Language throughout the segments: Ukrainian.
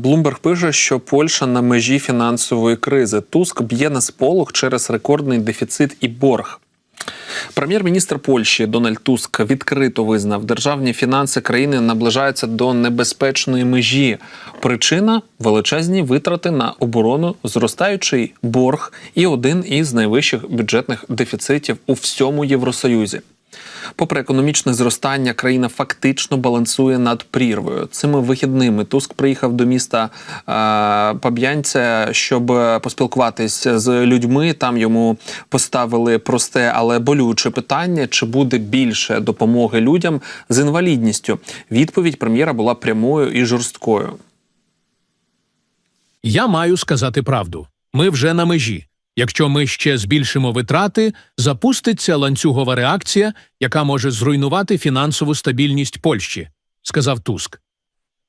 Блумберг пише, що Польща на межі фінансової кризи. Туск б'є на сполох через рекордний дефіцит і борг. Прем'єр-міністр Польщі Дональд Туск відкрито визнав, державні фінанси країни наближаються до небезпечної межі. Причина величезні витрати на оборону, зростаючий борг і один із найвищих бюджетних дефіцитів у всьому Євросоюзі. Попри економічне зростання, країна фактично балансує над прірвою. Цими вихідними Туск приїхав до міста е, Паб'янця, щоб поспілкуватись з людьми. Там йому поставили просте, але болюче питання: чи буде більше допомоги людям з інвалідністю? Відповідь прем'єра була прямою і жорсткою. Я маю сказати правду. Ми вже на межі. Якщо ми ще збільшимо витрати, запуститься ланцюгова реакція, яка може зруйнувати фінансову стабільність Польщі, сказав Туск.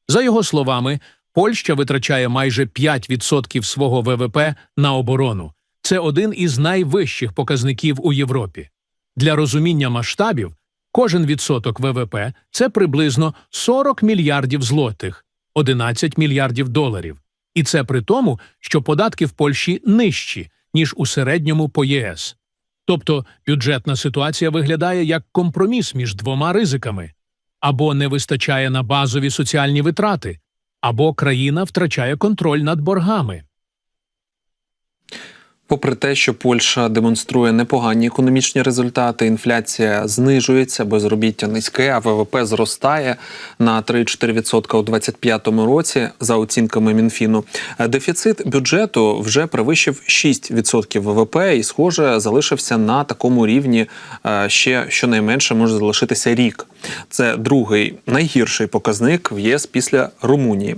За його словами, Польща витрачає майже 5% свого ВВП на оборону. Це один із найвищих показників у Європі. Для розуміння масштабів кожен відсоток ВВП це приблизно 40 мільярдів злотих, 11 мільярдів доларів. І це при тому, що податки в Польщі нижчі, ніж у середньому по ЄС. Тобто бюджетна ситуація виглядає як компроміс між двома ризиками або не вистачає на базові соціальні витрати, або країна втрачає контроль над боргами. Попри те, що Польща демонструє непогані економічні результати, інфляція знижується, безробіття низьке, а ВВП зростає на 3-4% у 2025 році, за оцінками Мінфіну. Дефіцит бюджету вже перевищив 6% ВВП і, схоже, залишився на такому рівні е, ще щонайменше може залишитися рік. Це другий найгірший показник в ЄС після Румунії.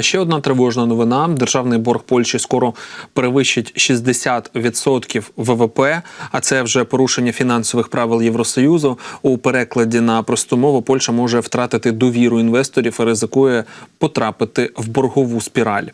Ще одна тривожна новина: державний борг Польщі скоро перевищить 60% ВВП, а це вже порушення фінансових правил Євросоюзу. У перекладі на просту мову Польща може втратити довіру інвесторів і ризикує потрапити в боргову спіраль.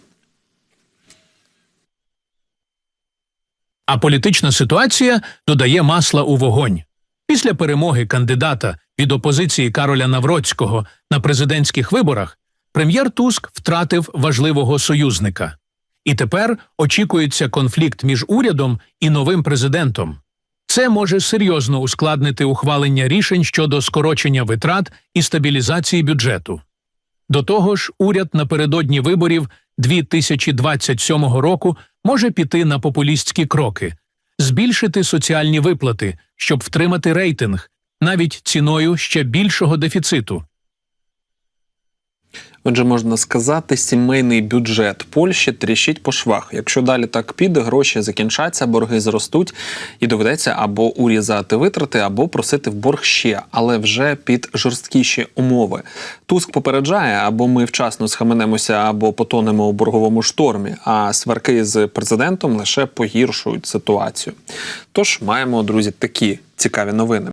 А політична ситуація додає масла у вогонь. Після перемоги кандидата від опозиції Кароля Навроцького на президентських виборах прем'єр Туск втратив важливого союзника. І тепер очікується конфлікт між урядом і новим президентом. Це може серйозно ускладнити ухвалення рішень щодо скорочення витрат і стабілізації бюджету. До того ж, уряд напередодні виборів 2027 року може піти на популістські кроки, збільшити соціальні виплати, щоб втримати рейтинг, навіть ціною ще більшого дефіциту. Отже, можна сказати, сімейний бюджет Польщі тріщить по швах. Якщо далі так піде, гроші закінчаться, борги зростуть, і доведеться або урізати витрати, або просити в борг ще, але вже під жорсткіші умови. Туск попереджає, або ми вчасно схаменемося, або потонемо у борговому штормі. А сварки з президентом лише погіршують ситуацію. Тож маємо, друзі, такі цікаві новини.